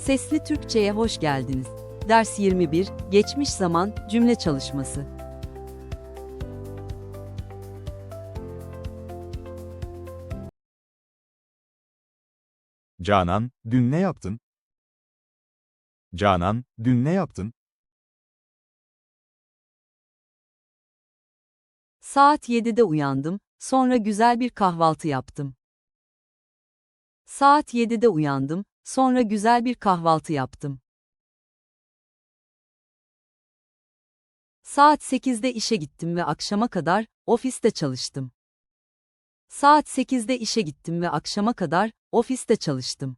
Sesli Türkçe'ye hoş geldiniz. Ders 21, Geçmiş Zaman, Cümle Çalışması. Canan, dün ne yaptın? Canan, dün ne yaptın? Saat 7'de uyandım, sonra güzel bir kahvaltı yaptım. Saat 7'de uyandım, sonra güzel bir kahvaltı yaptım. Saat 8'de işe gittim ve akşama kadar ofiste çalıştım. Saat 8'de işe gittim ve akşama kadar ofiste çalıştım.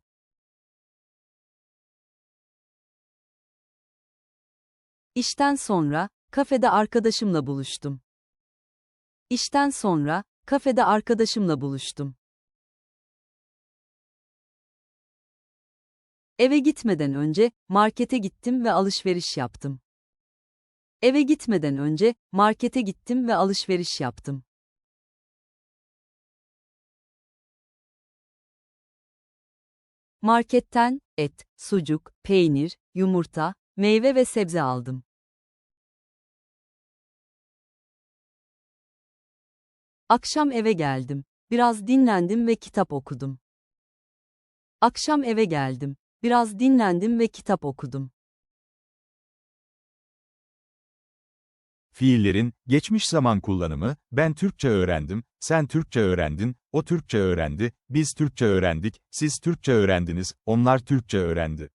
İşten sonra kafede arkadaşımla buluştum. İşten sonra kafede arkadaşımla buluştum. Eve gitmeden önce markete gittim ve alışveriş yaptım. Eve gitmeden önce markete gittim ve alışveriş yaptım. Marketten et, sucuk, peynir, yumurta, meyve ve sebze aldım. Akşam eve geldim. Biraz dinlendim ve kitap okudum. Akşam eve geldim. Biraz dinlendim ve kitap okudum. Fiillerin, geçmiş zaman kullanımı, ben Türkçe öğrendim, sen Türkçe öğrendin, o Türkçe öğrendi, biz Türkçe öğrendik, siz Türkçe öğrendiniz, onlar Türkçe öğrendi.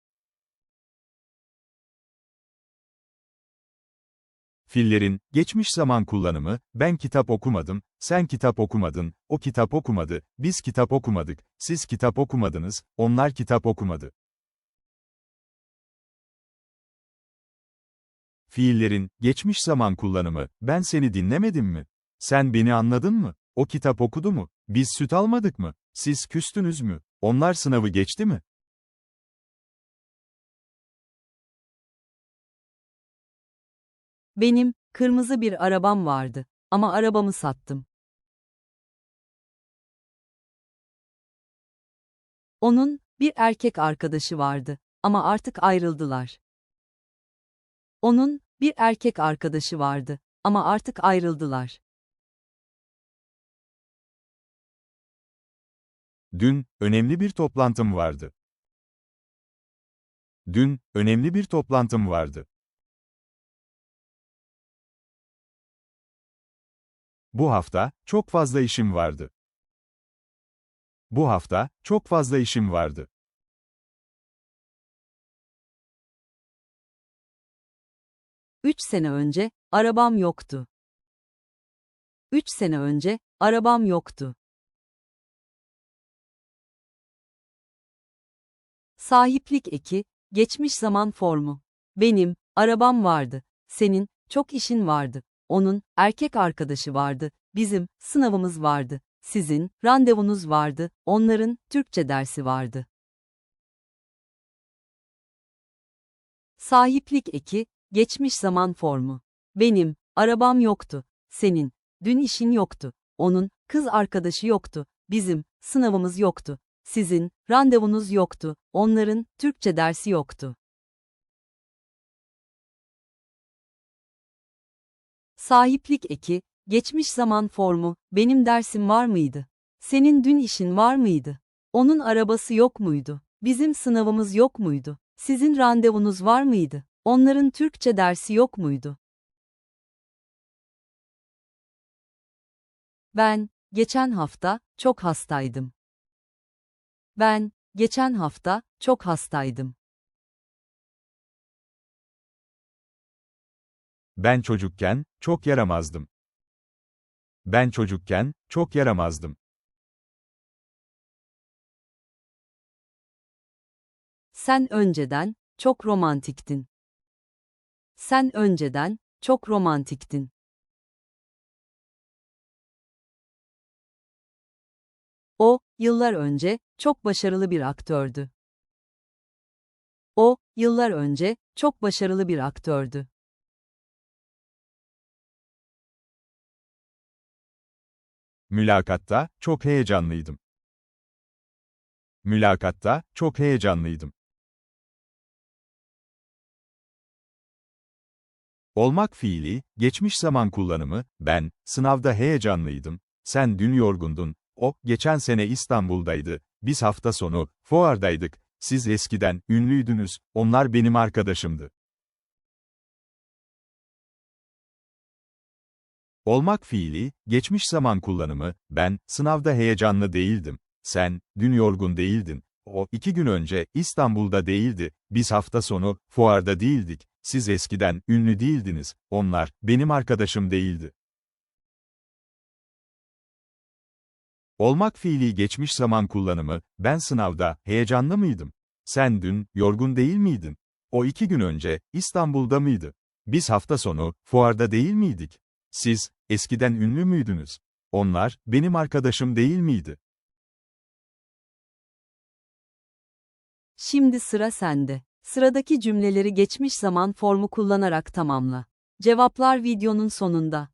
Fiillerin, geçmiş zaman kullanımı, ben kitap okumadım, sen kitap okumadın, o kitap okumadı, biz kitap okumadık, siz kitap okumadınız, onlar kitap okumadı. Fiillerin, geçmiş zaman kullanımı, ben seni dinlemedim mi? Sen beni anladın mı? O kitap okudu mu? Biz süt almadık mı? Siz küstünüz mü? Onlar sınavı geçti mi? Benim kırmızı bir arabam vardı ama arabamı sattım. Onun bir erkek arkadaşı vardı ama artık ayrıldılar. Onun bir erkek arkadaşı vardı ama artık ayrıldılar. Dün, önemli bir toplantım vardı. Dün, önemli bir toplantım vardı. Bu hafta, çok fazla işim vardı. Bu hafta, çok fazla işim vardı. Üç sene önce arabam yoktu. Üç sene önce arabam yoktu. Sahiplik eki, geçmiş zaman formu. Benim, arabam vardı. Senin, çok işin vardı. Onun, erkek arkadaşı vardı. Bizim, sınavımız vardı. Sizin, randevunuz vardı. Onların, Türkçe dersi vardı. Sahiplik eki, geçmiş zaman formu. Benim, arabam yoktu. Senin, dün işin yoktu. Onun, kız arkadaşı yoktu. Bizim, sınavımız yoktu. Sizin, randevunuz yoktu. Onların, Türkçe dersi yoktu. Sahiplik eki, geçmiş zaman formu, benim dersim var mıydı? Senin dün işin var mıydı? Onun arabası yok muydu? Bizim sınavımız yok muydu? Sizin randevunuz var mıydı? Onların Türkçe dersi yok muydu? Ben, geçen hafta, çok hastaydım. Ben, geçen hafta, çok hastaydım. Ben çocukken, çok yaramazdım. Ben çocukken, çok yaramazdım. Sen önceden, çok romantiktin. Sen önceden, çok romantiktin. O, yıllar önce, çok başarılı bir aktördü. O, yıllar önce, çok başarılı bir aktördü. Mülakatta, çok heyecanlıydım. Mülakatta, çok heyecanlıydım. Olmak fiili, geçmiş zaman kullanımı, ben, sınavda heyecanlıydım, sen dün yorgundun, o, geçen sene İstanbul'daydı, biz hafta sonu, fuardaydık, siz eskiden, ünlüydünüz, onlar benim arkadaşımdı. Olmak fiili, geçmiş zaman kullanımı, ben, sınavda heyecanlı değildim, sen, dün yorgun değildin, o, iki gün önce, İstanbul'da değildi, biz hafta sonu, fuarda değildik, siz eskiden, ünlü değildiniz, onlar, benim arkadaşım değildi. Olmak fiili geçmiş zaman kullanımı, ben sınavda, heyecanlı mıydım? Sen dün, yorgun değil miydin? O iki gün önce, İstanbul'da mıydı? Biz hafta sonu, fuarda değil miydik? Siz, eskiden ünlü müydünüz? Onlar, benim arkadaşım değil miydi? Şimdi sıra sende. Sıradaki cümleleri geçmiş zaman formu kullanarak tamamla. Cevaplar videonun sonunda.